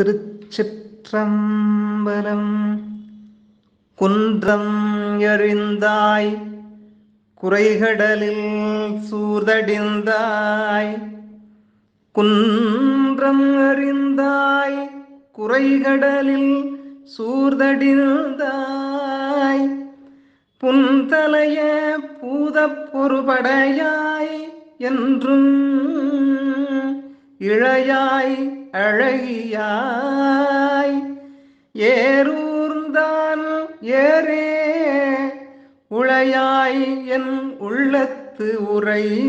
திருச்சிற்றம்பலம். குன்றம் எறிந்தாய் குறைகடலில் சூதடிந்தாய். குன்றம் அறிந்தாய் குறைகடலில் சூர்தடிந்தாய் புன்தலைய பூதப் பொறுபடையாய் என்றும் இழையாய் அழகியாய். ஏரூர்ந்தான் ஏரே உளையாய் என் உள்ளத்து உரை.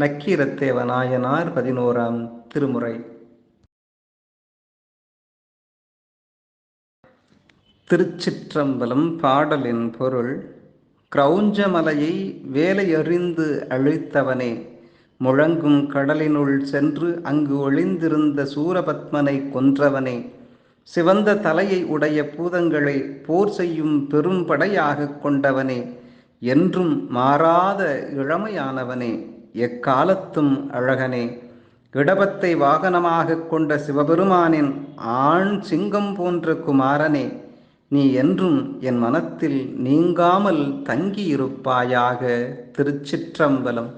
நக்கீரத்தேவ நாயனார் பதினோராம் திருமுறை. திருச்சிற்றம்பலம் பாடலின் பொருள் கிரௌஞ்சமலையை வேலையறிந்து அழித்தவனே. முழங்கும் கடலினுள் சென்று அங்கு ஒளிந்திருந்த சூரபத்மனை கொன்றவனே. சிவந்த தலையை உடைய பூதங்களை போர் செய்யும் பெரும் படையாக கொண்டவனே. என்றும் மாறாத இளமையானவனே எக்காலத்தும் அழகனே. இடபத்தை வாகனமாக கொண்ட சிவபெருமானின் ஆண் சிங்கம் போன்ற குமாரனே நீ என்றும் என் மனத்தில் நீங்காமல் தங்கியிருப்பாயாக திருச்சிற்றம்பலம்.